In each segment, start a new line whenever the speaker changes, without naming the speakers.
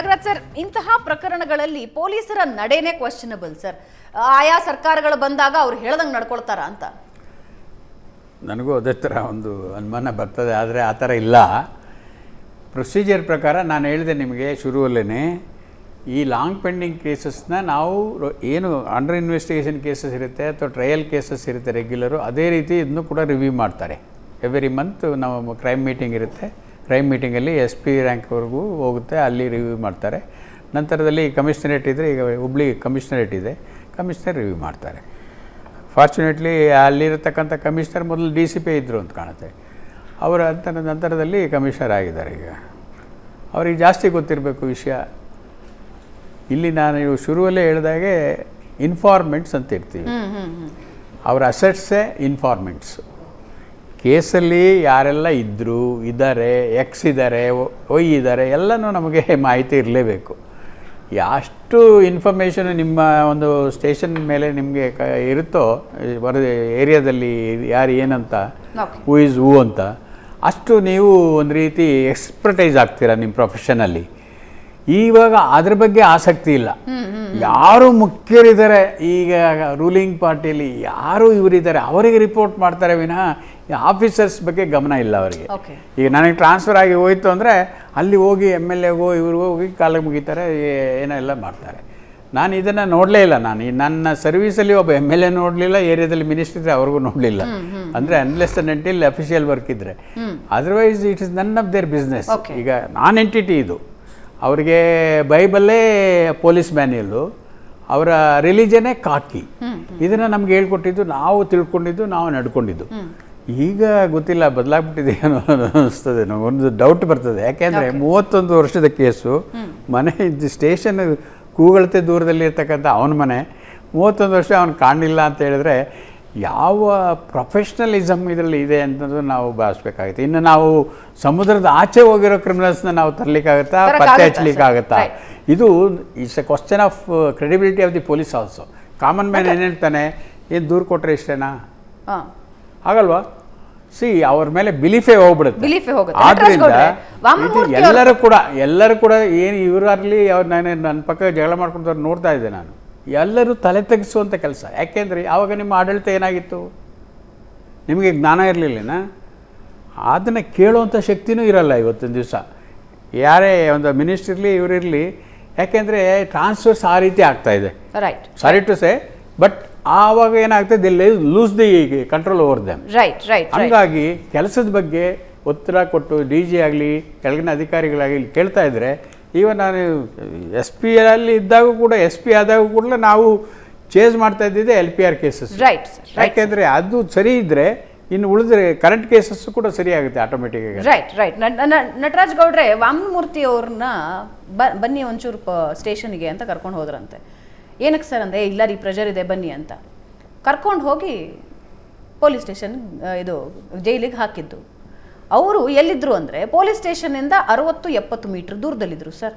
Nagaraj sir, ಇಂತಹ ಪ್ರಕರಣಗಳಲ್ಲಿ ಪೊಲೀಸರ ನಡೆನೇ ಕ್ವಶನಬಲ್ ಸರ್. ಆಯಾ ಸರ್ಕಾರಗಳು ಬಂದಾಗ ಅವ್ರು ಹೇಳ್ದಂಗೆ ನಡ್ಕೊಳ್ತಾರ ಅಂತ?
ನನಗೂ ಅದೇ ಥರ ಒಂದು ಅನುಮಾನ ಬರ್ತದೆ. ಆದರೆ ಆ ಥರ ಇಲ್ಲ. ಪ್ರೊಸೀಜರ್ ಪ್ರಕಾರ ನಾನು ಹೇಳಿದೆ ನಿಮಗೆ ಶುರುವಲ್ಲೇ ಈ ಲಾಂಗ್ ಪೆಂಡಿಂಗ್ ಕೇಸಸ್ನ ನಾವು ಏನು ಅಂಡರ್ ಇನ್ವೆಸ್ಟಿಗೇಷನ್ ಕೇಸಸ್ ಇರುತ್ತೆ ಅಥವಾ ಟ್ರಯಲ್ ಕೇಸಸ್ ಇರುತ್ತೆ ರೆಗ್ಯುಲರು ಅದೇ ರೀತಿ ಇದನ್ನು ಕೂಡ ರಿವ್ಯೂ ಮಾಡ್ತಾರೆ. ಎವ್ರಿ ಮಂತ್ ನಾವು ಕ್ರೈಮ್ ಮೀಟಿಂಗ್ ಇರುತ್ತೆ. ಕ್ರೈಮ್ ಮೀಟಿಂಗಲ್ಲಿ ಎಸ್ ಪಿ ರ್ಯಾಂಕ್ವರೆಗೂ ಹೋಗುತ್ತೆ ಅಲ್ಲಿ ರಿವ್ಯೂ ಮಾಡ್ತಾರೆ. ನಂತರದಲ್ಲಿ ಕಮಿಷನರೇಟ್ ಇದ್ದರೆ ಈಗ ಹುಬ್ಳಿ ಕಮಿಷನರೇಟ್ ಇದೆ ಕಮಿಷನರ್ ರಿವ್ಯೂ ಮಾಡ್ತಾರೆ. ಫಾರ್ಚುನೇಟ್ಲಿ ಅಲ್ಲಿರತಕ್ಕಂಥ ಕಮಿಷನರ್ ಮೊದಲು ಡಿ ಸಿ ಪಿ ಇದ್ದರು ಅಂತ ಕಾಣುತ್ತೆ. ಅವರ ಅಂತ ನಂತರದಲ್ಲಿ ಕಮಿಷನರ್ ಆಗಿದ್ದಾರೆ ಈಗ. ಅವ್ರಿಗೆ ಜಾಸ್ತಿ ಗೊತ್ತಿರಬೇಕು ವಿಷಯ. ಇಲ್ಲಿ ನಾನು ಇವು ಶುರುವಲ್ಲೇ ಹೇಳಿದಾಗೆ ಇನ್ಫಾರ್ಮೆಂಟ್ಸ್ ಅಂತ ಇರ್ತೀವಿ. ಅವರ ಅಸೆಟ್ಸೇ ಇನ್ಫಾರ್ಮೆಂಟ್ಸ್ ಕೇಸಲ್ಲಿ ಯಾರೆಲ್ಲ ಇದ್ದರು ಇದ್ದಾರೆ ಎಕ್ಸ್ ಇದ್ದಾರೆ ಒಯ್ ಇದ್ದಾರೆ ಎಲ್ಲನೂ ನಮಗೆ ಮಾಹಿತಿ ಇರಲೇಬೇಕು ಎಷ್ಟು ಇನ್ಫಾರ್ಮೇಷನ್ ನಿಮ್ಮ ಒಂದು ಸ್ಟೇಷನ್ ಮೇಲೆ ನಿಮಗೆ ಕ ಇರುತ್ತೋ ವರದಿ ಏರಿಯಾದಲ್ಲಿ ಯಾರು ಏನಂತ. ಹೂ ಇಸ್ ಹೂ ಅಂತ ಅಷ್ಟು ನೀವು ಒಂದು ರೀತಿ ಎಕ್ಸ್ಪರ್ಟೈಸ್ ಆಗ್ತೀರಾ ನಿಮ್ಮ ಪ್ರೊಫೆಷನಲ್ಲಿ ಇವಾಗ ಅದ್ರ ಬಗ್ಗೆ ಆಸಕ್ತಿ ಇಲ್ಲ. ಯಾರು ಮುಖ್ಯರಿದ್ದಾರೆ ಈಗ ರೂಲಿಂಗ್ ಪಾರ್ಟಿಯಲ್ಲಿ ಯಾರು ಇವರಿದ್ದಾರೆ ಅವರಿಗೆ ರಿಪೋರ್ಟ್ ಮಾಡ್ತಾರೆ ವಿನಃ ಆಫೀಸರ್ಸ್ ಬಗ್ಗೆ ಗಮನ ಇಲ್ಲ ಅವರಿಗೆ. ಈಗ ನನಗೆ ಟ್ರಾನ್ಸ್ಫರ್ ಆಗಿ ಹೋಯ್ತು ಅಂದರೆ ಅಲ್ಲಿ ಹೋಗಿ ಎಂ ಎಲ್ ಎಗೋ ಇವ್ರಿಗೂ ಹೋಗಿ ಕಾಲ ಮುಗಿತಾರೆ ಏನೆಲ್ಲ ಏನೋ ಎಲ್ಲ ಮಾಡ್ತಾರೆ. ನಾನು ಇದನ್ನು ನೋಡಲೇ ಇಲ್ಲ ನಾನು. ಈ ನನ್ನ ಸರ್ವೀಸಲ್ಲಿ ಒಬ್ಬ ಎಂ ಎಲ್ ಎ ನೋಡಲಿಲ್ಲ ಏರಿಯಾದಲ್ಲಿ ಮಿನಿಸ್ಟರ್ ಇದ್ದರೆ ಅವ್ರಿಗೂ ನೋಡಲಿಲ್ಲ. ಅಂದರೆ ಅನ್ಲೆಸ್ ಅಂಡ್ ಅಫಿಷಿಯಲ್ ವರ್ಕ್ ಇದ್ದರೆ otherwise it is none of their business ಈಗ ನಾನ್ ಎಂಟಿಟಿ ಇದು. ಅವರಿಗೆ ಬೈಬಲ್ಲೇ ಪೊಲೀಸ್ ಮ್ಯಾನ್ಯಲ್ಲು ಅವರ ರಿಲಿಜನೇ ಕಾಕಿ. ಇದನ್ನು ನಮ್ಗೆ ಹೇಳ್ಕೊಟ್ಟಿದ್ದು ನಾವು ತಿಳ್ಕೊಂಡಿದ್ದು ನಾವು ನಡ್ಕೊಂಡಿದ್ದು. ಈಗ ಗೊತ್ತಿಲ್ಲ ಬದಲಾಗ್ಬಿಟ್ಟಿದೆ ಏನೋ ಅನಿಸ್ತದೆ ನಾವು ಒಂದು ಡೌಟ್ ಬರ್ತದೆ. ಯಾಕೆಂದರೆ ಮೂವತ್ತೊಂದು ವರ್ಷದ ಕೇಸು ಮನೆ ಸ್ಟೇಷನ್ ಕೂಗಳತೆ ದೂರದಲ್ಲಿ ಇರ್ತಕ್ಕಂಥ ಅವನ ಮನೆ. ಮೂವತ್ತೊಂದು ವರ್ಷ ಅವನು ಕಾಣಲಿಲ್ಲ ಅಂತ ಹೇಳಿದ್ರೆ ಯಾವ ಪ್ರೊಫೆಷ್ನಲಿಸಮ್ ಇದರಲ್ಲಿ ಇದೆ ಅಂತಂದು ನಾವು ಭಾವಿಸ್ಬೇಕಾಗುತ್ತೆ. ಇನ್ನು ನಾವು ಸಮುದ್ರದ ಆಚೆ ಹೋಗಿರೋ ಕ್ರಿಮಿನಲ್ಸ್ನ ನಾವು ತರಲಿಕ್ಕಾಗತ್ತಾ ಪತ್ತೆ ಹಚ್ಚಲಿಕ್ಕಾಗುತ್ತಾ. ಇದು it's a question of credibility of the police also common man ಏನು ಹೇಳ್ತಾನೆ ಏನು ದೂರು ಕೊಟ್ಟರೆ ಇಷ್ಟೇನಾ? ಆಗಲ್ವಾ ಸಿ ಅವ್ರ ಮೇಲೆ ಬಿಲೀಫೇ ಹೋಗ್ಬಿಡುತ್ತೆ.
ಬಿಲೀಫೇ ಹೋಗುತ್ತೆ.
ಆದ್ರಿಂದ ಎಲ್ಲರೂ ಕೂಡ ಎಲ್ಲರೂ ಕೂಡ ಏನು ಇವರಲ್ಲಿ ಅವ್ರು ನಾನು ನನ್ನ ಪಕ್ಕ ಜಗಳ ಮಾಡ್ಕೊಂಡು ನೋಡ್ತಾ ಇದ್ದೆ ನಾನು. ಎಲ್ಲರೂ ತಲೆ ತೆಗೆಸುವಂಥ ಕೆಲಸ. ಯಾಕೆಂದರೆ ಆವಾಗ ನಿಮ್ಮ ಆಡಳಿತ ಏನಾಗಿತ್ತು? ನಿಮಗೆ ಜ್ಞಾನ ಇರಲಿಲ್ಲನಾ? ಅದನ್ನು ಕೇಳುವಂಥ ಶಕ್ತಿನೂ ಇರಲ್ಲ ಇವತ್ತಿನ ದಿವಸ. ಯಾರೇ ಒಂದು ಮಿನಿಸ್ಟ್ರ್ ಇರಲಿ ಇವರಿರಲಿ ಯಾಕೆಂದರೆ ಟ್ರಾನ್ಸ್ಫರ್ಸ್ ಆ ರೀತಿ ಆಗ್ತಾ ಇದೆ.
Right
sorry to say but ಆವಾಗ ಏನಾಗ್ತದೆ ಇಲ್ಲಿ lose the control over them
right right right
ಹಂಗಾಗಿ ಕೆಲಸದ ಬಗ್ಗೆ ಒತ್ತಡ ಕೊಟ್ಟು ಡಿ ಜಿ ಆಗಲಿ ಕೆಳಗಿನ ಅಧಿಕಾರಿಗಳಾಗಲಿ ಕೇಳ್ತಾ ಇದ್ದರೆ ಈಗ ನಾನು ಎಸ್ ಪಿ ಅಲ್ಲಿ ಇದ್ದಾಗೂ ಕೂಡ ಎಸ್ ಪಿ ಆದಾಗೂ ಕೂಡ ನಾವು ಚೇಂಜ್ ಮಾಡ್ತಾ ಇದ್ದಿದ್ದೆ L P R cases
right ಯಾಕೆಂದ್ರೆ
ಯಾಕೆಂದರೆ ಅದು ಸರಿ ಇದ್ದರೆ ಇನ್ನು ಉಳಿದ್ರೆ ಕರೆಂಟ್ ಕೇಸಸ್ ಕೂಡ ಸರಿಯಾಗುತ್ತೆ ಆಟೋಮೆಟಿಕ್ ಆಗಿ.
ರೈಟ್ ರೈಟ್ ನಟರಾಜ್ ಗೌಡ್ರೆ ವಾಮನಮೂರ್ತಿ ಅವ್ರನ್ನ ಬನ್ನಿ ಒಂಚೂರು ಸ್ಟೇಷನ್ಗೆ ಅಂತ ಕರ್ಕೊಂಡು ಹೋದ್ರಂತೆ. ಏನಕ್ಕೆ ಸರ್ ಅಂದ್ರೆ ಇಲ್ಲ ರೀ ಪ್ರೆಷರ್ ಇದೆ ಬನ್ನಿ ಅಂತ. ಕರ್ಕೊಂಡು ಹೋಗಿ ಪೊಲೀಸ್ ಸ್ಟೇಷನ್ ಇದು ಜೈಲಿಗೆ ಹಾಕಿದ್ದು. ಅವರು ಎಲ್ಲಿದ್ರು ಅಂದರೆ ಪೊಲೀಸ್ ಸ್ಟೇಷನ್ನಿಂದ ಅರವತ್ತು ಎಪ್ಪತ್ತು ಮೀಟರ್ ದೂರದಲ್ಲಿದ್ದರು ಸರ್.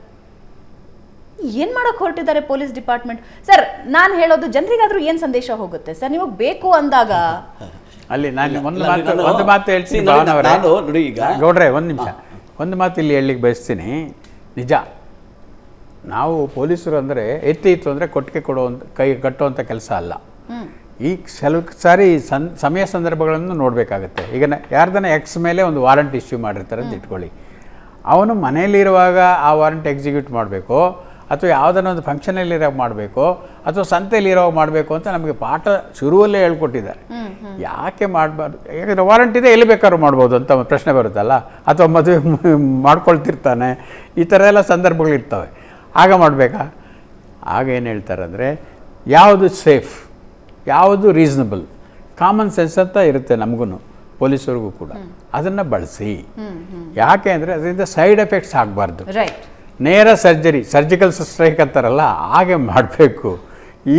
ಏನು ಮಾಡೋಕೆ ಹೊರಟಿದ್ದಾರೆ ಪೊಲೀಸ್ ಡಿಪಾರ್ಟ್ಮೆಂಟ್? ಸರ್ ನಾನು ಹೇಳೋದು ಜನರಿಗಾದರೂ ಏನು ಸಂದೇಶ ಹೋಗುತ್ತೆ? ಸರ್ ನಿಮಗೆ ಬೇಕು ಅಂದಾಗ?
ಅಲ್ಲಿ ನಾನು ಒಂದು ಮಾತು ಒಂದು ಮಾತು ಹೇಳ್ತೀನಿ
See, ನಾನು- ನೋಡಿ ಈಗ
ಗೌಡ್ರೆ ಒಂದು ನಿಮಿಷ. ಒಂದು ಮಾತು ಇಲ್ಲಿ ಹೇಳಲಿಕ್ಕೆ ಬಯಸ್ತೀನಿ. ನಿಜ. ನಾವು ಪೊಲೀಸರು ಅಂದರೆ ಎತ್ತಿ ಇತ್ತು ಅಂದರೆ ಕೊಟ್ಟಿಗೆ ಕೊಡುವಂಥ ಕೈ ಕಟ್ಟುವಂಥ ಕೆಲಸ ಅಲ್ಲ. ಈ ಕೆಲವು ಸಾರಿ ಸನ್ ಸಮಯ ಸಂದರ್ಭಗಳನ್ನು ನೋಡಬೇಕಾಗುತ್ತೆ. ಈಗ ನ- ಯಾರ್ದನ ಎಕ್ಸ್ ಮೇಲೆ ಒಂದು ವಾರಂಟ್ ಇಶ್ಯೂ ಮಾಡಿರ್ತಾರೆ ಅಂತ ಇಟ್ಕೊಳ್ಳಿ. ಅವನು ಮನೆಯಲ್ಲಿರುವಾಗ ಆ ವಾರಂಟ್ ಎಕ್ಸಿಕ್ಯೂಟ್ ಮಾಡಬೇಕು ಅಥವಾ ಯಾವುದನ್ನ ಒಂದು ಫಂಕ್ಷನಲ್ಲಿರೋ ಮಾಡಬೇಕು ಅಥವಾ ಸಂತೆಯಲ್ಲಿರೋ ಮಾಡಬೇಕು ಅಂತ ನಮಗೆ ಪಾಠ ಶುರುವಲ್ಲೇ ಹೇಳ್ಕೊಟ್ಟಿದ್ದಾರೆ. ಯಾಕೆ ಮಾಡಬಾರ್ದು? ಯಾಕಂದರೆ ವಾರಂಟ್ ಇದೆ ಎಲ್ಲಿ ಬೇಕಾದ್ರೂ ಮಾಡ್ಬೋದು ಅಂತ ಪ್ರಶ್ನೆ ಬರುತ್ತಲ್ಲ? ಅಥವಾ ಮದುವೆ ಮಾಡ್ಕೊಳ್ತಿರ್ತಾನೆ. ಈ ಥರ ಎಲ್ಲ ಸಂದರ್ಭಗಳಿರ್ತವೆ. ಆಗ ಮಾಡಬೇಕಾ? ಆಗ ಏನು ಹೇಳ್ತಾರೆ ಅಂದರೆ ಯಾವುದು ಸೇಫ್ ಯಾವುದು ರೀಸನಬಲ್ ಕಾಮನ್ ಸೆನ್ಸ್ ಅಂತ ಇರುತ್ತೆ ನಮಗೂ ಪೊಲೀಸರಿಗೂ ಕೂಡ. ಅದನ್ನು ಬಳಸಿ. ಯಾಕೆ ಅಂದರೆ ಅದರಿಂದ ಸೈಡ್ ಎಫೆಕ್ಟ್ಸ್ ಆಗಬಾರ್ದು.
ರೈಟ್
ನೇರ ಸರ್ಜರಿ ಸರ್ಜಿಕಲ್ ಸ್ಟ್ರೈಕ್ ಅಂತಾರಲ್ಲ ಹಾಗೆ ಮಾಡಬೇಕು.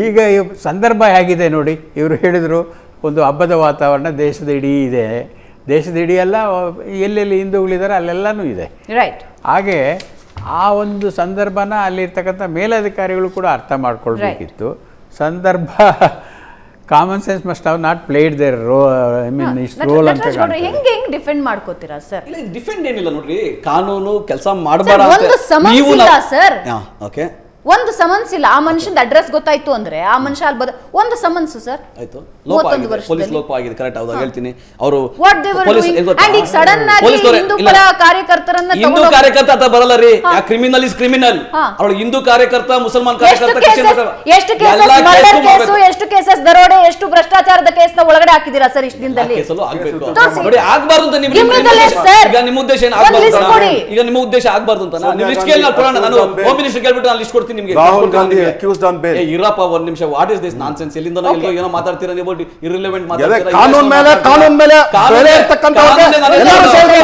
ಈಗ ಸಂದರ್ಭ ಹೇಗಿದೆ ನೋಡಿ ಇವರು ಹೇಳಿದರು ಒಂದು ಹಬ್ಬದ ವಾತಾವರಣ ದೇಶದ ಇಡೀ ಇದೆ. ದೇಶದ ಇಡೀ ಎಲ್ಲ ಎಲ್ಲೆಲ್ಲಿ ಹಿಂದೂಗಳಿದ್ದಾರೆ ಅಲ್ಲೆಲ್ಲನೂ ಇದೆ.
ರೈಟ್
ಹಾಗೆ ಆ ಒಂದು ಸಂದರ್ಭನ ಅಲ್ಲಿರ್ತಕ್ಕಂಥ ಮೇಲಧಿಕಾರಿಗಳು ಕೂಡ ಅರ್ಥ ಮಾಡ್ಕೊಳ್ಬೇಕಿತ್ತು. ಸಂದರ್ಭ common sense must have not played their role I mean ಇಷ್ಟು ರೋಲ್ ಅಂತ ಹೆಂಗೆ.
ಹೆಂಗೆ ಹೆಂಗ್ ಡಿಫೆಂಡ್ ಮಾಡ್ಕೋತೀರಾ ಸರ್
ಇಲ್ಲ ಡಿಫೆಂಡ್ ಏನಿಲ್ಲ ನೋಡ್ರಿ ಕಾನೂನು ಕೆಲಸ
ಮಾಡಬಾರ ಇಲ್ಲ, ಸರ್.
ಓಕೆ
ಒಂದು ಸಮನ್ಸ್ ಇಲ್ಲ. ಆ ಮನುಷ್ಯನ ಅಡ್ರೆಸ್ ಗೊತ್ತಾಯ್ತು ಅಂದ್ರೆ ಆ ಮನುಷ್ಯ ಅಲ್ಲಿ ಬದ ಒಂದು ಸಮನ್ಸ್ ಸರ್
ಆಯ್ತು. ಲೋಪ ಆಗಿದೆ. ಪೊಲೀಸ್ ಲೋಪ ಆಗಿದೆ. ಕರೆಕ್ಟ್ ಹೌದಾ ಹೇಳ್ತೀನಿ. ಅವರು
what they were doing and ಈಗ ಸಡನ್ ಆಗಿ ಹಿಂದೂ ಪರ ಕಾರ್ಯಕರ್ತರನ್ನ
ಹಿಂದೂ ಕಾರ್ಯಕರ್ತ ಅಂತ ಬರಲ್ಲ ರೀ.
ಆ
ಕ್ರಿಮಿನಲ್ ಇಸ್ ಕ್ರಿಮಿನಲ್ ಅವಳು ಹಿಂದೂ ಕಾರ್ಯಕರ್ತ ಮುಸಲ್ಮಾನ್
ಎಷ್ಟು
ಕಾರ್ಯಕರ್ತ
ಎಷ್ಟು ಕೇಸಸ್ ಮರ್ಡರ್ ಕೇಸು ಎಷ್ಟು ಕೇಸಸ್ ದರೋಡೆ ಎಷ್ಟು ಭ್ರಷ್ಟಾಚಾರದ ಕೇಸ್ನ ಒಳಗಡೆ ಹಾಕಿದ್ದೀರಾ ಸರ್ ಇಷ್ಟು ದಿನದಲ್ಲಿ?
ಕೇಸಲ್ಲೂ ಆಗ್ಬೇಕು. ನೋಡಿ ಆಗ್ಬಾರ್ದು ಅಂತ ನಿಮ್ಮ. ಈಗ ನಿಮ್ಮ ಉದ್ದೇಶ ಏನು ಆಗ್ಬಾರ್ದು
ಕೊಡಿ.
ಈಗ ನಿಮ್ಮ ಉದ್ದೇಶ ಆಗ್ಬಾರ್ದು ಅಂತ. ನೀವು ಲಿಸ್ಟ್ ಕೇಳಿ ನಾನು ನಾನು ಹೋಮ್ ಮಿನಿಸ್ಟರ್ ಕೇಳ್ಬಿಟ್ಟು ನಾನು ಲಿಸ್ಟ್ ಕೊಡ್ತೀನಿ. ನಿಮಗೆ
Rahul Gandhi accused on bail
ಏ, ಇರಪ್ಪ ಒಂದ್ ನಿಮಿಷ ವಾಟ್ ಇಸ್ ದಿಸ್ ನಾನ್ಸೆನ್ಸ್ ಎಲ್ಲಿಂದ ಎಲ್ಲೋ ಏನೋ ಮಾತಾಡ್ತೀರಾ ನೀವು ಇರ್ರಿಲೆವೆಂಟ್
ಮಾತಾಡ್ತೀರಾ ಕಾನೂನು ಮೇಲೆ ಕಾನೂನು ಮೇಲೆ ಎಲ್ಲರೂ ಸೇರಿ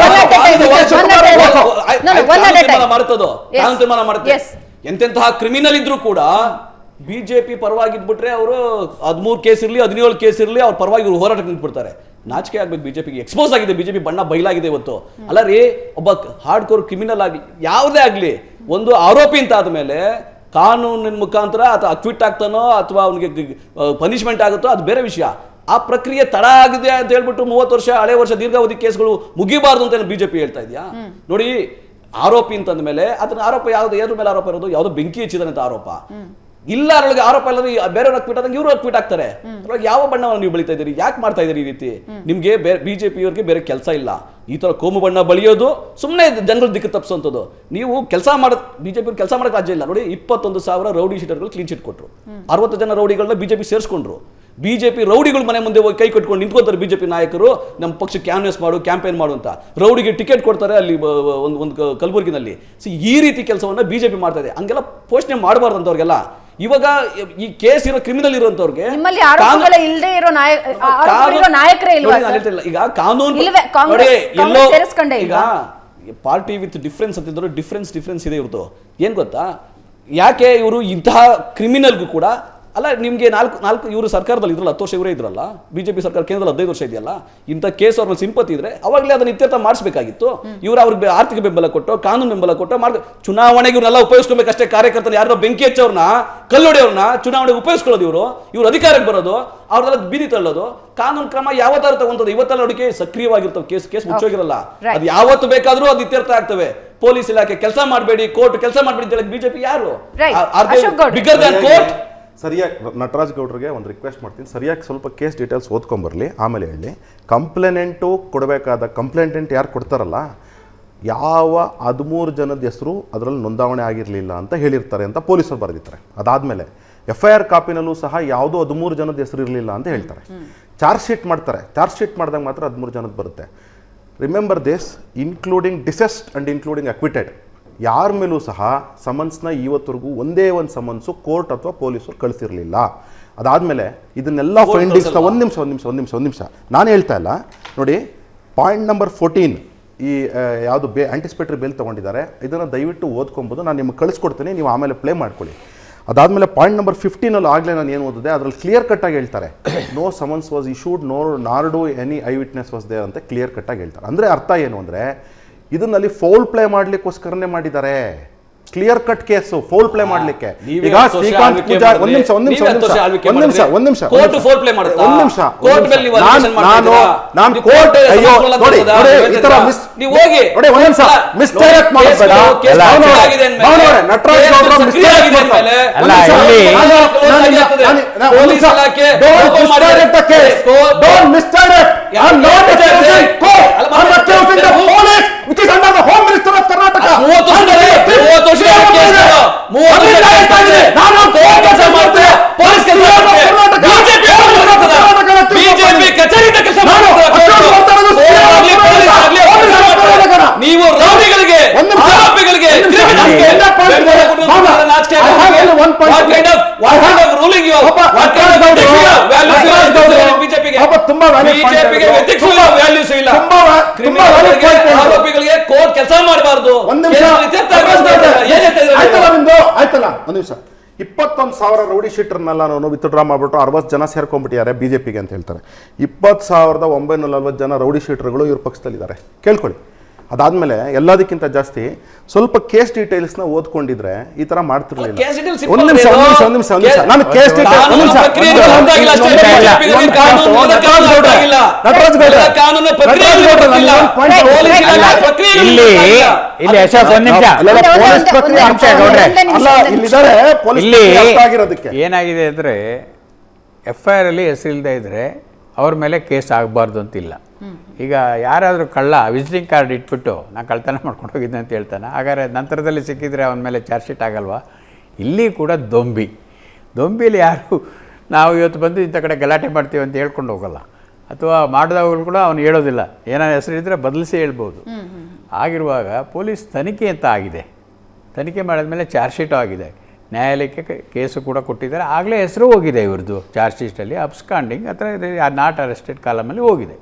ಮಾಡ್ತದೋ. ಕಾನೂನು ತೀರ್ಮಾನ ಮಾಡುತ್ತೆ? ಎಂತೆಂತಹ ಕ್ರಿಮಿನಲ್ ಇದ್ರು ಕೂಡ ಬಿಜೆಪಿ ಪರವಾಗಿ ಇದ್ಬಿಟ್ರೆ ಅವರು ಹದಿಮೂರು ಕೇಸ್ ಇರಲಿ ಹದಿನೇಳು ಕೇಸ್ ಇರಲಿ ಅವ್ರ ಪರವಾಗಿ ಇವ್ರು ಹೋರಾಟಕ್ಕೆ ನಿಂತ್ಬಿಡ್ತಾರೆ. ನಾಚಿಕೆ ಆಗ್ಬೇಕು ಬಿಜೆಪಿಗೆ ಎಕ್ಸ್ಪೋಸ್ ಆಗಿದೆ ಬಿಜೆಪಿ ಬಣ್ಣ ಬಯಲಾಗಿದೆ ಇವತ್ತು. ಅಲ್ಲ ರೀ ಒಬ್ಬ ಹಾರ್ಡ್ ಕೋರ್ ಕ್ರಿಮಿನಲ್ ಆಗಲಿ ಯಾವುದೇ ಆಗಲಿ ಒಂದು ಆರೋಪಿ ಅಂತ ಆದಮೇಲೆ ಕಾನೂನಿನ ಮುಖಾಂತರ ಅಥವಾ ಅಕ್ವಿಟ್ ಆಗ್ತಾನೋ ಅಥವಾ ಅವನಿಗೆ ಪನಿಷ್ಮೆಂಟ್ ಆಗುತ್ತೋ ಅದು ಬೇರೆ ವಿಷಯ. ಆ ಪ್ರಕ್ರಿಯೆ ತಡ ಆಗಿದೆ ಅಂತ ಹೇಳ್ಬಿಟ್ಟು ಮೂವತ್ತು ವರ್ಷ ಹಳೆ ವರ್ಷ ದೀರ್ಘಾವಧಿ ಕೇಸ್ಗಳು ಮುಗಿಬಾರ್ದು ಅಂತ ಬಿಜೆಪಿ ಹೇಳ್ತಾ ಇದೆಯಾ? ನೋಡಿ ಆರೋಪಿ ಅಂತಂದ ಮೇಲೆ ಅದನ್ನ ಆರೋಪ ಯಾವ್ದು? ಯಾವ್ದ್ರ ಮೇಲೆ ಆರೋಪ ಇರೋದು? ಯಾವ್ದೋ? ಬೆಂಕಿ ಹಚ್ಚಿದಂತ ಅಂತ ಆರೋಪ. ಇಲ್ಲ ಅದರೊಳಗೆ ಆರೋಪ ಇಲ್ಲ ಬೇರೆಯವ್ರ ಟ್ವೀಟ್ ಆದಂಗೆ ಇವರು ಟ್ವೀಟ್ ಆಗ್ತಾರೆ ಅದ್ರೊಳಗೆ ಯಾವ ಬಣ್ಣವನ್ನು ನೀವು ಬೆಳಿತಾ ಇದ್ದೀರಿ? ಯಾಕೆ ಮಾಡ್ತಾ ಇದ್ದೀರಿ ಈ ರೀತಿ? ನಿಮ್ಗೆ ಬೇರೆ ಬಿಜೆಪಿ ಅವ್ರಿಗೆ ಬೇರೆ ಕೆಲಸ ಇಲ್ಲ. ಈ ತರ ಕೋಮು ಬಣ್ಣ ಬಳಿಯೋದು ಸುಮ್ಮನೆ ಜನಗಳ ದಿಕ್ಕು ತಪ್ಪಿಸುವಂಥದ್ದು. ನೀವು ಕೆಲಸ ಮಾಡ ಬಿಜೆಪಿ ಕೆಲಸ ಮಾಡಕ್ಕೆ ರಾಜ್ಯ ಇಲ್ಲ. ನೋಡಿ, ಇಪ್ಪತ್ತೊಂದು ಸಾವಿರ ರೌಡಿ ಶೀಟರ್ಗಳು ಕ್ಲೀನ್ ಶೀಟ್ ಕೊಟ್ಟರು ಅರವತ್ತು ಜನ ರೌಡಿಗಳನ್ನ ಬಿಜೆಪಿ ಸೇರಿಸ್ಕೊಂಡ್ರು. ಬಿಜೆಪಿ ರೌಡಿಗಳು ಮನೆ ಮುಂದೆ ಹೋಗಿ ಕೈ ಕಟ್ಕೊಂಡು ನಿಂತ್ಕೊತಾರೆ ಬಿಜೆಪಿ ನಾಯಕರು. ನಮ್ಮ ಪಕ್ಷ ಕ್ಯಾನ್ವಸ್ ಮಾಡು ಕ್ಯಾಂಪೇನ್ ಮಾಡು ಅಂತ. ರೌಡಿಗೆ ಟಿಕೆಟ್ ಕೊಡ್ತಾರೆ ಅಲ್ಲಿ ಒಂದು ಒಂದು ಕಲಬುರಗಿನಲ್ಲಿ. ಸೊ, ಈ ರೀತಿ ಕೆಲಸವನ್ನ ಬಿಜೆಪಿ ಮಾಡ್ತಾ ಇದೆ. ಹಂಗೆಲ್ಲ ಪೋಷಣೆ ಮಾಡಬಾರ್ದು ಅಂತವ್ರಿಗೆಲ್ಲ. ಇವಾಗ ಈ ಕೇಸ್ ಇರೋ ಕ್ರಿಮಿನಲ್ ಇರುವಂತವ್ರಿಗೆ
ನಿಮ್ಮಲ್ಲಿ ಆರೋಪಗಳ ಇಲ್ಲದೆ ಇರೋ ನಾಯಕರೇ ಇಲ್ವಾ.
ಈಗ ಕಾನೂನು ಎಲ್ಲೋ ಈಗ ಪಾರ್ಟಿ ವಿತ್ ಡಿಫ್ರೆನ್ಸ್ ಅಂತಿದ್ರು ಡಿಫ್ರೆನ್ಸ್ ಡಿಫ್ರೆನ್ಸ್ ಇದೆ ಇವ್ರದ್ದು ಏನ್ ಗೊತ್ತಾ? ಯಾಕೆ ಇವರು ಇಂತಹ ಕ್ರಿಮಿನಲ್ಗೂ ಕೂಡ ಅಲ್ಲ ನಿಮಗೆ ನಾಲ್ಕು ನಾಲ್ಕು ಇವರು ಸರ್ಕಾರದಲ್ಲಿ ಇದ್ರಲ್ಲ ಹತ್ತು ವರ್ಷ ಇವರೇ ಇದ್ರಲ್ಲ ಬಿಜೆಪಿ ಸರ್ಕಾರ ಕೇಂದ್ರದಲ್ಲಿ ಹದಿನೈದು ವರ್ಷ ಇದೆಯಲ್ಲ ಇಂಥ ಕೇಸ್ ಅವ್ರ ಮೇಲೆ ಸಿಂಪತಿ ಇದ್ರೆ ಅವಾಗಲೇ ಅದನ್ನ ಇತ್ಯರ್ಥ ಮಾಡಿಸಬೇಕಾಗಿತ್ತು. ಇವರು ಅವ್ರಿಗೆ ಆರ್ಥಿಕ ಬೆಂಬಲ ಕೊಟ್ಟು ಕಾನೂನು ಬೆಂಬಲ ಕೊಟ್ಟು ಮಾಡ್ ಚುನಾವಣೆಗೆ ಇವ್ರನ್ನೆಲ್ಲ ಉಪಯೋಗಿಸ್ಕೊಬೇಕಷ್ಟೇ ಕಾರ್ಯಕರ್ತನ ಯಾರೋ ಬೆಂಕಿ ಹಚ್ಚೋರ್ನ ಕಲ್ಲೊಡೆಯವ್ರನ್ನ ಚುನಾವಣೆಗೆ ಉಪಯೋಗಿಸ್ಕೊಳ್ಳೋದು ಇವರು. ಇವರು ಅಧಿಕಾರಕ್ಕೆ ಬರೋದು ಅವ್ರನ್ನೆಲ್ಲ ಬೀದಿ ತಳ್ಳೋದು. ಕಾನೂನು ಕ್ರಮ ಯಾವತ್ತಾರು ತಗೊಂತದ್ದು ಇವತ್ತೆಲ್ಲ ನೋಡಿಕೆ ಸಕ್ರಿಯವಾಗಿರ್ತವೆ ಕೇಸ್ ಕೇಸ್ ಮುಚ್ಚೋಗಿರಲ್ಲ. ಅದು ಯಾವತ್ತು ಬೇಕಾದರೂ ಅದು ಇತ್ಯರ್ಥ ಆಗ್ತವೆ. ಪೊಲೀಸ್ ಇಲಾಖೆ ಕೆಲಸ ಮಾಡಬೇಡಿ ಕೋರ್ಟ್ ಕೆಲಸ ಮಾಡಬೇಡಿ ಅಂತ ಹೇಳಿ ಬಿಜೆಪಿ ಯಾರು? Bigger than court.
ಸರಿಯಾಗಿ ನಟರಾಜ್ ಗೌಡ್ರಿಗೆ ಒಂದು ರಿಕ್ವೆಸ್ಟ್ ಮಾಡ್ತೀನಿ. ಸರಿಯಾಗಿ ಸ್ವಲ್ಪ ಕೇಸ್ ಡೀಟೇಲ್ಸ್ ಓದ್ಕೊಂಬರಲಿ ಆಮೇಲೆ ಹೇಳಿ. ಕಂಪ್ಲೇನೆಂಟು ಕೊಡಬೇಕಾದ ಕಂಪ್ಲೇಂಟೆಂಟ್ ಯಾರು ಕೊಡ್ತಾರಲ್ಲ ಯಾವ ಹದಿಮೂರು ಜನದ ಹೆಸರು ಅದರಲ್ಲಿ ನೋಂದಾವಣೆ ಆಗಿರಲಿಲ್ಲ ಅಂತ ಹೇಳಿರ್ತಾರೆ ಅಂತ ಪೊಲೀಸರು ಬರೆದಿರ್ತಾರೆ. ಅದಾದಮೇಲೆ ಎಫ್ ಐ ಆರ್ ಕಾಪಿನಲ್ಲೂ ಸಹ ಯಾವುದೋ ಹದಿಮೂರು ಜನದ ಹೆಸರು ಇರಲಿಲ್ಲ ಅಂತ ಹೇಳ್ತಾರೆ. ಚಾರ್ಜ್ ಶೀಟ್ ಮಾಡ್ತಾರೆ. ಚಾರ್ಜ್ ಶೀಟ್ ಮಾಡಿದಾಗ ಮಾತ್ರ ಹದಿಮೂರು ಜನದ ಬರುತ್ತೆ. Remember this including deceased and including acquitted ಯಾರ ಮೇಲೂ ಸಹ ಸಮನ್ಸ್ನ ಇವತ್ತರೆಗೂ ಒಂದೇ ಒಂದು ಸಮನ್ಸು ಕೋರ್ಟ್ ಅಥವಾ ಪೊಲೀಸರು ಕಳಿಸಿರಲಿಲ್ಲ. ಅದಾದಮೇಲೆ ಇದನ್ನೆಲ್ಲ ಫೈಂಡಿಂಗ್ಸ್ನ? ಒಂದು ನಿಮಿಷ ಒಂದು ನಿಮಿಷ ಒಂದು ನಿಮಿಷ ಒಂದು ನಿಮಿಷ. ನಾನು ಹೇಳ್ತಾ ಇಲ್ಲ. ನೋಡಿ ಪಾಯಿಂಟ್ ನಂಬರ್ ಫೋರ್ಟೀನ್ ಈ ಯಾವುದು ಬೇ ಆಂಟಿಸಿಪೇಟರಿ ಬೇಲ್ ತೊಗೊಂಡಿದ್ದಾರೆ. ಇದನ್ನು ದಯವಿಟ್ಟು ಓದ್ಕೊಬೋದು. ನಾನು ನಿಮ್ಗೆ ಕಳಿಸ್ಕೊಡ್ತೀನಿ. ನೀವು ಆಮೇಲೆ ಪ್ಲೇ ಮಾಡ್ಕೊಳ್ಳಿ. ಅದಾದಮೇಲೆ ಪಾಯಿಂಟ್ ನಂಬರ್ ಫಿಫ್ಟೀನಲ್ಲಿ ಆಗಲೇ ನಾನು ಏನು ಓದಿದೆ ಅದರಲ್ಲಿ ಕ್ಲಿಯರ್ ಕಟ್ಟಾಗಿ ಹೇಳ್ತಾರೆ. No summons was issued no nor do any eye witness was there ಅಂತ ಕ್ಲಿಯರ್ ಕಟ್ಟಾಗಿ ಹೇಳ್ತಾರೆ. ಅಂದರೆ ಅರ್ಥ ಏನು ಅಂದರೆ ಇದನ್ನಲ್ಲಿ ಫೌಲ್ ಪ್ಲೇ ಮಾಡ್ಲಿಕ್ಕೋಸ್ಕರನೇ ಮಾಡಿದ್ದಾರೆ. Clear cut case foul play ಮಾಡ್ಲಿಕ್ಕೆ. ಈಗ ಶ್ರೀಕಾಂತ್ ಪೂಜಾರಿ ಒಂದ್ ನಿಮಿಷ ಒಂದ್ ನಿಮಿಷ ಒಂದ್ ನಿಮಿಷ ಒಂದ್ ನಿಮಿಷ ಒಂದ್ ನಿಮಿಷ. ಒಂದ್ ನಾನು ನಾನು ಕೋರ್ಟ್ ಅಯ್ಯೋ ನೋಡಿ ನೋಡಿ ಈ ತರ ಮಿಸ್
ನೀವು ಹೋಗಿ
ನೋಡಿ ಒಂದ್ ನಿಮಿಷ ಮಿಸ್ ಡೈರೆಕ್ಟ್ ಮಾಡಬೇಡ. ಭಾವನವ್ರೆ, ನಟರಾಜ್
ಮಿಸ್
ಮಾಡ್ತಾರೆ.
ಅಲ್ಲ, ಇಲ್ಲಿ-
ಒಂದ್ ನಿಮಿಷ.
Don't
miss
direct
misdirect accusing
ಇದೆ?
court. Karnataka of Karnataka.
ಮೂವತ್ತು ವರ್ಷ ಕೇಸ್ಗಳು ಮೂವತ್ತು ವರ್ಷ ಕೇಸ್ಗಳಿದೆ.
ನಾನು
ಕೆಲಸ ಮಾಡ್ತಾರೆ. ಪೊಲೀಸ್ ಕೆಲಸ ಕರ್ನಾಟಕ ಬಿಜೆಪಿ ಕಚೇರಿಯಿಂದ ಕೆಲಸ. ನೀವು ರೌಡಿಗಳಿಗೆ. ಆರೋಪಿಗಳಿಗೆ
ಗೌಡ್ರು,
ಬಿಜೆಪಿಗೆ ಬಿಜೆಪಿಗೆ
ಹೇಳಿದ್ರು.
ಇಲ್ಲ,
ತುಂಬಾ-
values ಇಲ್ಲ
ತುಂಬಾ ವ- ತುಂಬಾ valid
ಕ್ರಿಮಿನಲ್ಗಳಿಗೆ
point ಹೇಳಿದ್ರು.
ಆರೋಪಿಗಳಿಗೆ ಕೋರ್ಟ್ ಕೆಲಸ ಮಾಡಬಾರ್ದು
ಒಂದ್ ನಿಮಿಷ ಆಯ್ತಲ್ಲ ನಿಮ್ದು ಒಂದು ನಿಮಿಷ. ಇಪ್ಪತ್ತೊಂದು ಸಾವಿರ ರೌಡಿ ಶೀಟರ್ನೆಲ್ಲ ನಾನು ವಿತ್ಡ್ರಾ ಮಾಡಿಬಿಟ್ಟು ಅರವತ್ತು ಜನ ಸೇರ್ಕೊಂಡ್ಬಿಟ್ಟಿದ್ದಾರೆ ಪಿಗೆ ಅಂತ ಹೇಳ್ತಾರೆ. ಇಪ್ಪತ್ತು ಸಾವಿರದ ಒಂಬೈನೂರ ನಲ್ವತ್ತು ಜನ ರೌಡಿ ಶೀಟರ್ಗಳು ಇವ್ರ ಪಕ್ಷದಲ್ಲಿದ್ದಾರೆ. ಕೇಳ್ಕೊಳ್ಳಿ. ಅದಾದ್ಮೇಲೆ ಎಲ್ಲದಕ್ಕಿಂತ ಜಾಸ್ತಿ ಸ್ವಲ್ಪ ಕೇಸ್ ಡೀಟೇಲ್ಸ್ನ ಓದ್ಕೊಂಡಿದ್ರೆ ಈ ತರ ಮಾಡ್ತಿರ್ಲಿಲ್ಲ. ಒಂದು ನಿಮಿಷ ಒಂದ್ ನಿಮಿಷ ಒಂದ್ ನಿಮಿಷ ಒಂದ್ ನಿಮಿಷ. ನಾನು ಕೇಸ್ ಡೀಟೇಲ್
ಏನಾಗಿದೆ ಅಂದ್ರೆ ಎಫ್ ಐ ಅಲ್ಲಿ ಹೆಸರಿಲ್ದೇ ಇದ್ರೆ ಅವ್ರ ಮೇಲೆ ಕೇಸ್ ಆಗಬಾರ್ದು ಅಂತಿಲ್ಲ. ಈಗ ಯಾರಾದರೂ ಕಳ್ಳ ವಿಸಿಟಿಂಗ್ ಕಾರ್ಡ್ ಇಟ್ಬಿಟ್ಟು ನಾನು ಕಳ್ತನ ಮಾಡ್ಕೊಂಡು ಹೋಗಿದ್ದೆ ಅಂತ ಹೇಳ್ತಾನೆ. ಹಾಗಾದ್ರೆ ನಂತರದಲ್ಲಿ ಸಿಕ್ಕಿದರೆ ಅವನ ಮೇಲೆ ಚಾರ್ಜ್ ಶೀಟ್ ಆಗಲ್ವಾ? ಇಲ್ಲಿ ಕೂಡ ದೊಂಬಿ. ದೊಂಬಿಲಿ ಯಾರು ನಾವು ಇವತ್ತು ಬಂದು ಇಂಥ ಕಡೆ ಗಲಾಟೆ ಮಾಡ್ತೀವಿ ಅಂತ ಹೇಳ್ಕೊಂಡು ಹೋಗಲ್ಲ. ಅಥವಾ ಮಾಡಿದವರು ಕೂಡ ಅವನು ಹೇಳೋದಿಲ್ಲ. ಏನಾದ್ರು ಹೆಸರಿದ್ದರೆ ಬದಲಿಸಿ ಹೇಳ್ಬೋದು. ಆಗಿರುವಾಗ ಪೊಲೀಸ್ ತನಿಖೆ ಅಂತ ಆಗಿದೆ. ತನಿಖೆ ಮಾಡಿದ ಮೇಲೆ ಚಾರ್ಜ್ ಶೀಟು ಆಗಿದೆ. ನ್ಯಾಯಾಲಯಕ್ಕೆ ಕೇಸು ಕೂಡ ಕೊಟ್ಟಿದ್ದಾರೆ. ಆಗಲೇ ಹೆಸರು ಹೋಗಿದೆ ಇವ್ರದ್ದು ಚಾರ್ಜ್ ಶೀಟಲ್ಲಿ ಅಪ್ಸ್ಕಾಂಡಿಂಗ್ ಅಥವಾ ನಾಟ್ ಅರೆಸ್ಟೆಡ್ ಕಾಲಮಲ್ಲಿ ಹೋಗಿದೆ.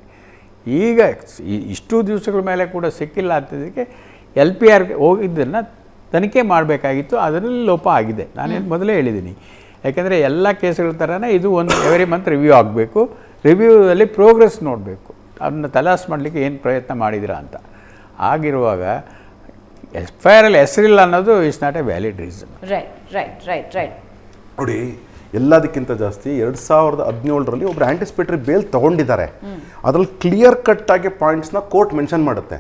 ಈಗ ಈ- ಇಷ್ಟು ದಿವಸಗಳ ಮೇಲೆ ಕೂಡ ಸಿಕ್ಕಿಲ್ಲ ಅಂತದಕ್ಕೆ ಎಲ್ ಪಿ ಆರ್ಗೆ ಹೋಗಿದ್ದನ್ನು ತನಿಖೆ ಮಾಡಬೇಕಾಗಿತ್ತು ಅದರಲ್ಲಿ ಲೋಪ ಆಗಿದೆ. ನಾನೇನು ಮೊದಲೇ ಹೇಳಿದ್ದೀನಿ ಯಾಕೆಂದರೆ ಎಲ್ಲ ಕೇಸುಗಳ ಥರನೇ ಇದು ಒಂದು ಎವ್ರಿ ಮಂತ್ ರಿವ್ಯೂ ಆಗಬೇಕು. ರಿವ್ಯೂದಲ್ಲಿ ಪ್ರೋಗ್ರೆಸ್ ನೋಡಬೇಕು. ಅದನ್ನ ತಲಾಸ್ ಮಾಡಲಿಕ್ಕೆ ಏನು ಪ್ರಯತ್ನ ಮಾಡಿದಿರಾ ಅಂತ. ಆಗಿರುವಾಗ ಎಫ್ ಐ ಆರಲ್ಲಿ ಹೆಸರಿಲ್ಲ ಅನ್ನೋದು it's not a valid reason
right right right right
ನೋಡಿ ಎಲ್ಲದಕ್ಕಿಂತ ಜಾಸ್ತಿ ಎರಡು ಸಾವಿರದ ಹದಿನೇಳರಲ್ಲಿ ಒಬ್ರು ಆಂಟಿಸಿಪೇಟರಿ ಬೇಲ್ ತಗೊಂಡಿದ್ದಾರೆ. ಅದರಲ್ಲಿ ಕ್ಲಿಯರ್ ಕಟ್ ಆಗಿ ಪಾಯಿಂಟ್ಸ್ನ ಕೋರ್ಟ್ ಮೆನ್ಷನ್ ಮಾಡುತ್ತೆ.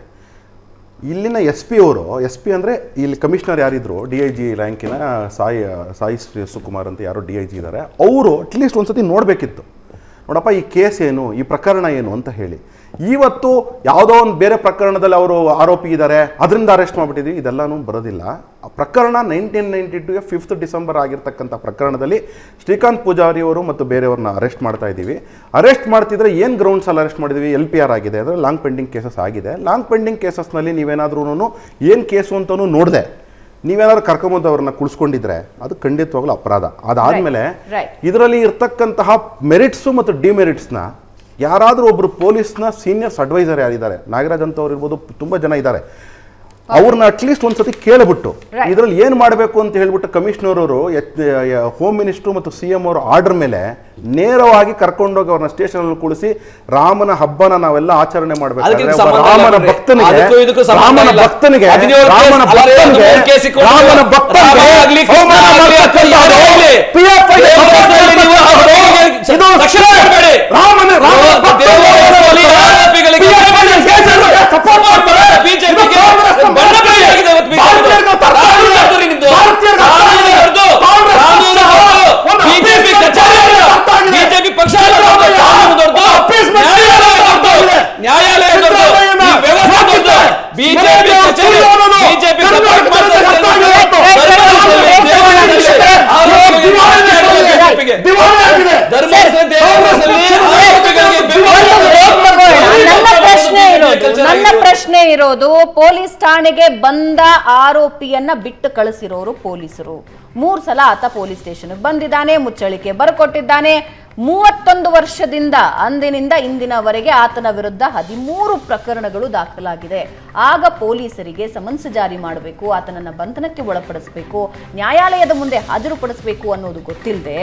ಇಲ್ಲಿನ ಎಸ್ ಪಿ ಅವರು ಎಸ್ ಪಿ ಅಂದರೆ ಇಲ್ಲಿ ಕಮಿಷನರ್ ಯಾರಿದ್ರು ಡಿ ಐ ಜಿ ರ್ಯಾಂಕಿನ ಸಾಯಿ ಸಾಯಿ ಶ್ರೀ ಸುಕುಮಾರ್ ಅಂತ ಯಾರೋ ಡಿ ಐ ಜಿ ಇದ್ದಾರೆ ಅವರು ಅಟ್ಲೀಸ್ಟ್ ಒಂದ್ಸತಿ ನೋಡಬೇಕಿತ್ತು. ನೋಡಪ್ಪ, ಈ ಕೇಸ್ ಏನು, ಈ ಪ್ರಕರಣ ಏನು ಅಂತ ಹೇಳಿ. ಇವತ್ತು ಯಾವುದೋ ಒಂದು ಬೇರೆ ಪ್ರಕರಣದಲ್ಲಿ ಅವರು ಆರೋಪಿ ಇದ್ದಾರೆ ಅದರಿಂದ ಅರೆಸ್ಟ್ ಮಾಡಿಬಿಟ್ಟಿದ್ವಿ. ಇದೆಲ್ಲನೂ ಬರೋದಿಲ್ಲ. ಆ ಪ್ರಕರಣ nineteen ninety two fifth December ಆಗಿರ್ತಕ್ಕಂಥ ಪ್ರಕರಣದಲ್ಲಿ ಶ್ರೀಕಾಂತ್ ಪೂಜಾರಿ ಅವರು ಮತ್ತು ಬೇರೆಯವ್ರನ್ನ ಅರೆಸ್ಟ್ ಮಾಡ್ತಾ ಇದ್ದೀವಿ. ಅರೆಸ್ಟ್ ಮಾಡ್ತಿದ್ರೆ ಏನು ಗ್ರೌಂಡ್ಸಲ್ಲಿ ಅರೆಸ್ಟ್ ಮಾಡಿದ್ವಿ? ಎಲ್ ಪಿ ಆರ್ ಆಗಿದೆ. ಅಂದರೆ ಲಾಂಗ್ ಪೆಂಡಿಂಗ್ ಕೇಸಸ್ ಆಗಿದೆ. ಲಾಂಗ್ ಪೆಂಡಿಂಗ್ ಕೇಸಸ್ನಲ್ಲಿ ನೀವೇನಾದ್ರೂ ಏನು ಕೇಸು ಅಂತಲೂ ನೋಡಿದೆ. ನೀವೇನಾದ್ರು ಕರ್ಕೊಂಬಂದವ್ರನ್ನ ಕುಳಿಸ್ಕೊಂಡಿದ್ರೆ ಅದು ಖಂಡಿತವಾಗ್ಲೂ ಅಪರಾಧ. ಅದಾದ್ಮೇಲೆ. ಇದರಲ್ಲಿ ಇರ್ತಕ್ಕಂತಹ ಮೆರಿಟ್ಸು ಮತ್ತು ಡಿಮೆರಿಟ್ಸ್ನ ಯಾರಾದರೂ ಒಬ್ಬರು ಪೊಲೀಸ್ನ ಸೀನಿಯರ್ಸ್ ಅಡ್ವೈಸರ್ ಯಾರಿದ್ದಾರೆ ನಾಗರಾಜ್ ಅಂತವ್ರು ಇರ್ಬೋದು ತುಂಬ ಜನ ಇದ್ದಾರೆ. ಅವ್ರನ್ನ ಅಟ್ಲೀಸ್ಟ್ ಒಂದ್ಸತಿ ಕೇಳ್ಬಿಟ್ಟು. ಇದ್ರಲ್ಲಿ ಏನು ಮಾಡಬೇಕು ಅಂತ ಹೇಳ್ಬಿಟ್ಟು ಕಮಿಷನರ್ ಅವರು ಹೋಮ್ ಮಿನಿಸ್ಟರ್ ಮತ್ತು ಸಿ ಎಂ ಅವರು ಆರ್ಡರ್ ಮೇಲೆ ನೇರವಾಗಿ ಕರ್ಕೊಂಡೋಗಿ ಅವ್ರನ್ನ ಸ್ಟೇಷನ್ ಅಲ್ಲಿ ಕುಳಿಸಿ ರಾಮನ ಹಬ್ಬನ ನಾವೆಲ್ಲ ಆಚರಣೆ
ಮಾಡಬೇಕು
ರಾಮನ ಭಕ್ತನಿಗೆ ರಾಮನ ಭಕ್ತನಿಗೆ ರಾಮನ ಭಕ್ತನಿಗೆ ರಾಮನ. ರಾಮನ ರಾಮನ
ದೇವ- ದೇವಸ್ಥಾನದಲ್ಲಿ ಆರೋಪಿಗಳಿಗೆ support ಮಾಡ್ತಾರೆ. BJP ಗೆ ಬಣ್ಣ ಬಳಿಯಾಗಿದೆ ಇವತ್ತು BJP ದು. ಕಾನೂನು ಹೊರತು ನಿಮ್ದು. ಕಾನೂನು ಹೊರತು. ಕಾನೂನು ಹೊರತು. BJP ಕಚೇರಿ ಅಲ್ಲ. BJP ಪಕ್ಷ ಅಲ್ಲ ನಮ್ದು. ಕಾನೂನು ಹೊರತು. ನ್ಯಾಯಾಲಯ ಹೊರತು. ನ್ಯಾಯಾಲಯ ಹೊರತು. ಈ ವ್ಯವಸ್ಥೆ ಹೊರತು. BJP ಕಚೇರಿ. BJP support ಮಾಡ್ತಾ ಇದ್ದಾರೆ. ಧರ್ಮಸ್ಥಳದಲ್ಲಿ, ದೇವಸ್ಥಾನದಲ್ಲಿ ಆರೋಪಿಗಳಿಗೆ BJP ಗೆ. ಧರ್ಮಸ್ಥಳ ದೇವಸ್ಥಾನದಲ್ಲಿ ಆರೋಪಿಗಳಿಗೆ
ನನ್ನ ಪ್ರಶ್ನೆ ಇರೋದು
ಕಲ್ಚರ್
ನನ್ನ
ಆಗಿರೋದು.
ಪ್ರಶ್ನೆ ಇರೋದು, ಪೊಲೀಸ್ ಠಾಣೆಗೆ ಬಂದ ಆರೋಪಿಯನ್ನ ಬಿಟ್ಟು ಕಳಿಸಿರೋರು ಪೊಲೀಸರು. ಮೂರು ಸಲ ಆತ ಪೊಲೀಸ್ ಸ್ಟೇಷನ್ ಬಂದಿದ್ದಾನೆ, ಮುಚ್ಚಳಿಕೆ ಬರ್ಕೊಟ್ಟಿದ್ದಾನೆ. ಮೂವತ್ತೊಂದು ವರ್ಷದಿಂದ ಅಂದಿನಿಂದ ಇಂದಿನವರೆಗೆ ಆತನ ವಿರುದ್ಧ ಹದಿಮೂರು ಪ್ರಕರಣಗಳು ದಾಖಲಾಗಿದೆ. ಆಗ ಪೊಲೀಸರಿಗೆ ಸಮನ್ಸ್ ಜಾರಿ ಮಾಡಬೇಕು, ಆತನನ್ನ ಬಂಧನಕ್ಕೆ ಒಳಪಡಿಸಬೇಕು, ನ್ಯಾಯಾಲಯದ ಮುಂದೆ ಹಾಜರುಪಡಿಸಬೇಕು ಅನ್ನೋದು ಗೊತ್ತಿಲ್ಲದೆ